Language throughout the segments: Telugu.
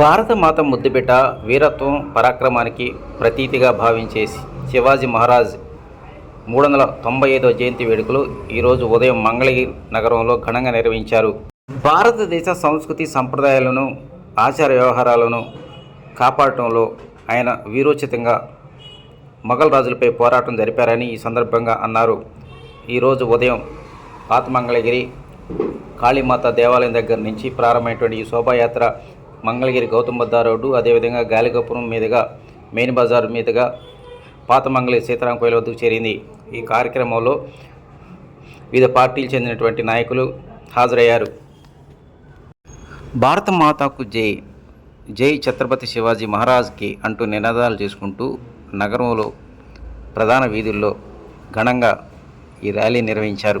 భారతమాత ముద్దుబిడ్డ వీరత్వం పరాక్రమానికి ప్రతీతిగా భావించే శివాజీ మహారాజ్ మూడు వందల తొంభై ఐదో జయంతి వేడుకలు ఈరోజు ఉదయం మంగళగిరి నగరంలో ఘనంగా నిర్వహించారు. భారతదేశ సంస్కృతి సంప్రదాయాలను ఆచార వ్యవహారాలను కాపాడటంలో ఆయన వీరోచితంగా మొఘల్ రాజులపై పోరాటం జరిపారని ఈ సందర్భంగా అన్నారు. ఈరోజు ఉదయం పాత మంగళగిరి కాళీమాత దేవాలయం దగ్గర నుంచి ప్రారంభమైనటువంటి ఈ శోభాయాత్ర మంగళగిరి గౌతమ్ బుద్ధ రోడ్డు అదేవిధంగా గాలిగోపురం మీదుగా మెయిన్ బజార్ మీదుగా పాత మంగళగిరి సీతారాం కోయిల వద్దకు చేరింది. ఈ కార్యక్రమంలో వివిధ పార్టీలు చెందినటువంటి నాయకులు హాజరయ్యారు. భారత మాతాకు జై జై ఛత్రపతి శివాజీ మహారాజ్కి అంటూ నినాదాలు చేసుకుంటూ నగరంలో ప్రధాన వీధుల్లో ఘనంగా ఈ ర్యాలీ నిర్వహించారు.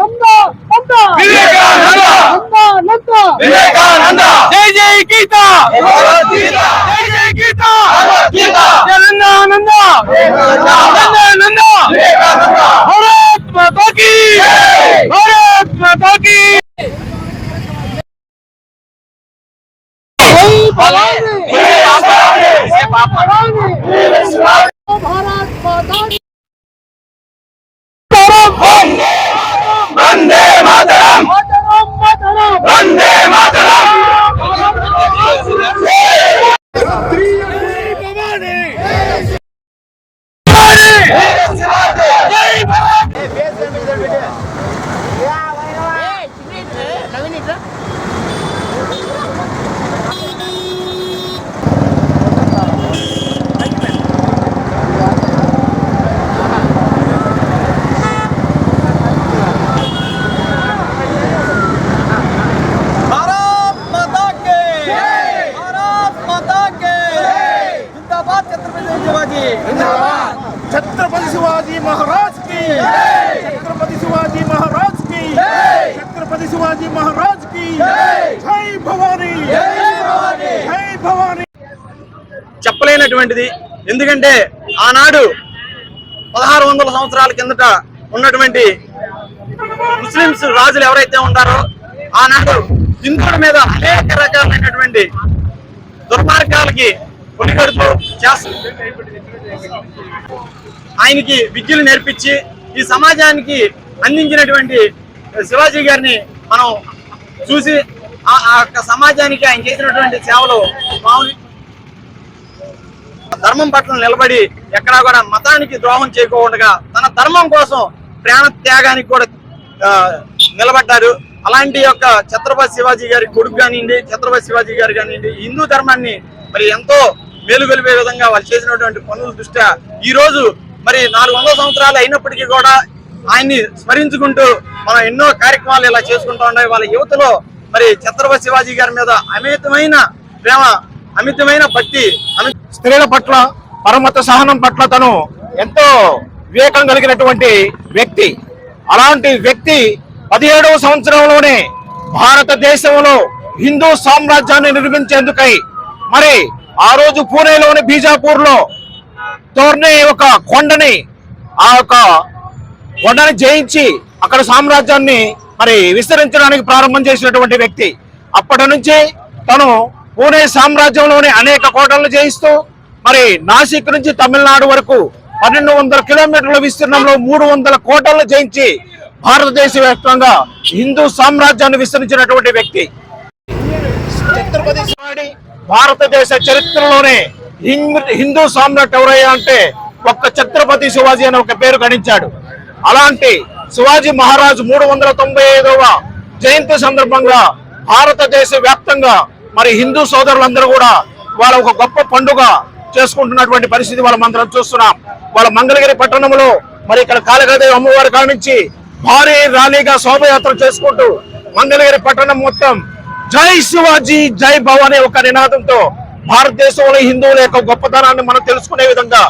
జై గీతా! జై జై గీతా! జగన్నానంద భారత్ మాతా శివాజీ. ఛత్రపతి శివాజీ మహారాజ్కి. ఛత్రపతి శివాజీ మహారాజ్కి. ఛత్రపతి శివాజీ మహారాజ్కి. జై. భవానీ. జై భవానీ. చెప్పలేనటువంటిది. ఎందుకంటే ఆనాడు పదహారు వందల సంవత్సరాల కిందట ఉన్నటువంటి ముస్లిమ్స్ రాజులు ఎవరైతే ఉంటారో ఆనాడు హిందువుల మీద అనేక రకాలైనటువంటి దుర్మార్గాలకి కొనికడుతూ ఆయనకి విద్యలు నేర్పించి ఈ సమాజానికి అందించినటువంటి శివాజీ గారిని మనం చూసి ఆ ఆ యొక్క సమాజానికి ఆయన చేసినటువంటి సేవలు మామూలు ధర్మం పట్ల నిలబడి ఎక్కడా కూడా మతానికి ద్రోహం చేయకుండా తన ధర్మం కోసం ప్రాణ త్యాగానికి కూడా నిలబడ్డారు. అలాంటి యొక్క ఛత్రపతి శివాజీ గారి కొడుకు కానివ్వండి ఛత్రపతి శివాజీ గారు కానివ్వండి హిందూ ధర్మాన్ని మరి ఎంతో మేలుగొలిపే విధంగా వాళ్ళు చేసినటువంటి పనుల దృష్ట్యా ఈ రోజు మరి నాలుగు వందల సంవత్సరాలు అయినప్పటికీ కూడా ఆయన్ని స్మరించుకుంటూ మనం ఎన్నో కార్యక్రమాలు ఇలా చేసుకుంటూ ఉన్నాయి. వాళ్ళ యువతలో మరి ఛత్రపతి శివాజీ గారి మీద అమితమైన ప్రేమ అమితమైన భక్తి స్త్రీల పట్ల పరమత సహనం పట్ల తను ఎంతో వివేకం కలిగినటువంటి వ్యక్తి. అలాంటి వ్యక్తి పదిహేడవ సంవత్సరంలోనే భారతదేశంలో హిందూ సామ్రాజ్యాన్ని నిర్మించేందుకై మరి ఆ రోజు పూణేలోని బీజాపూర్లో తోర్నే ఒక కొండని ఆ యొక్క కొండని జయించి అక్కడ సామ్రాజ్యాన్ని మరి విస్తరించడానికి ప్రారంభం చేసినటువంటి వ్యక్తి. అప్పటి నుంచి తను పూణే సామ్రాజ్యంలోని అనేక కోటలను జయిస్తూ మరి నాసిక్ నుంచి తమిళనాడు వరకు పన్నెండు వందల కిలోమీటర్ల విస్తీర్ణంలో మూడు వందల కోటలను జయించి భారతదేశ వ్యాప్తంగా హిందూ సామ్రాజ్యాన్ని విస్తరించినటువంటి వ్యక్తి. ఛత్రపతి శివాజీ భారతదేశ చరిత్రలోనే హిందూ- హిందూ సామ్రాట్ ఎవరయ్యా అంటే ఒక్క ఛత్రపతి శివాజీ అని ఒక పేరు గణించాడు. అలాంటి శివాజీ మహారాజు మూడు వందల తొంభై ఐదవ జయంతి సందర్భంగా భారతదేశ వ్యాప్తంగా మరి హిందూ సోదరులందరూ కూడా వాళ్ళ ఒక గొప్ప పండుగ చేసుకుంటున్నటువంటి పరిస్థితి వాళ్ళ మందరం చూస్తున్నాం. వాళ్ళ మంగళగిరి పట్టణంలో మరి ఇక్కడ కాళికాదేవి అమ్మవారి కాడ నుంచి భారీ ర్యాలీగా శోభయాత్ర చేసుకుంటూ మంగళగిరి పట్టణం మొత్తం జై శివాజీ జై భవానీ ఒక నినాదంతో భారతదేశంలో హిందువుల యొక్క గొప్పతనాన్ని మనం తెలుసుకునే విధంగా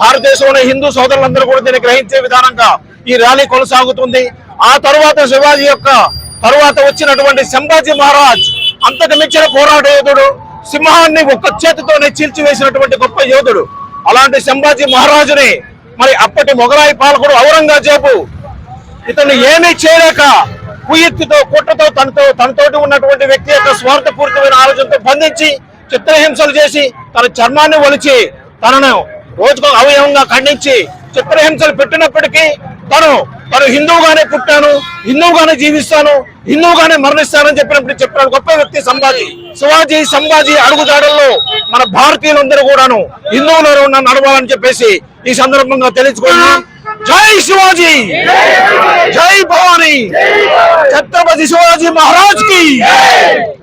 భారతదేశంలో హిందూ సోదరులందరూ కూడా దీన్ని గ్రహించే విధానంగా ఈ ర్యాలీ కొనసాగుతుంది. ఆ తరువాత శివాజీ యొక్క తరువాత వచ్చినటువంటి సంభాజీ మహారాజ్ అంతకు మించిన పోరాట యోధుడు సింహాన్ని ఒక్క చేతితోనే చీల్చివేసినటువంటి గొప్ప యోధుడు. అలాంటి సంభాజీ మహారాజుని మరి అప్పటి మొగలాయి పాలకుడు ఔరంగజేబు ఇతను ఏమీ చేయలేక కుయుక్తితో కుట్రతో తనతో తనతోటి ఉన్నటువంటి వ్యక్తి యొక్క స్వార్థపూరితమైన ఆలోచనతో బంధించి చిత్రహింసలు చేసి తన చర్మాన్ని ఒలిచి తనను రోజుకు అవయవంగా ఖండించి చిత్రహింసలు పెట్టినప్పటికీ తను తను హిందువుగానే పుట్టాను హిందువుగానే జీవిస్తాను హిందువుగానే మరణిస్తానని చెప్పినప్పుడు చెప్పాడు గొప్ప వ్యక్తి సంభాజీ. శివాజీ సంభాజీ అడుగుజాడల్లో మన భారతీయులందరూ కూడాను హిందువులలో ఉన్న నడవాలని చెప్పేసి ఈ సందర్భంగా जय शिवाजी। जय भवानी। छत्रपति शिवाजी महाराज की।